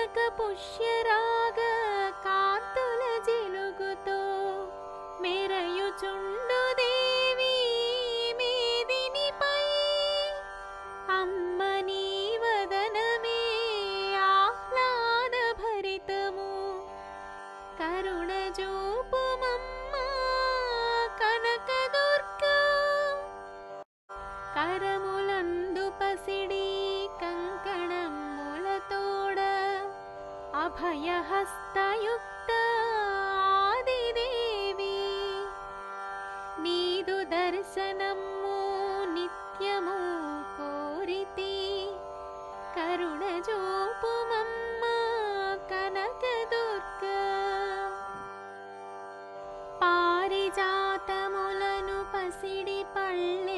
కనక పుష్యరాగ కాంతుల జిలుగుతో మెరయుచుండు దేవి మేదినిపై అమ్మ నీ వదనమే ఆహ్లాద భరితము కరుణ జూపుమమ్మా కనక దుర్గా కరములందు పసిడి भयहस्तयुक्तादिदेवी नीदु दर्शनमो नित्यमो कोरिति। करुणजोपुमम् कनकदुर्ग। पारिजातमुलनुपसिडिपल्ले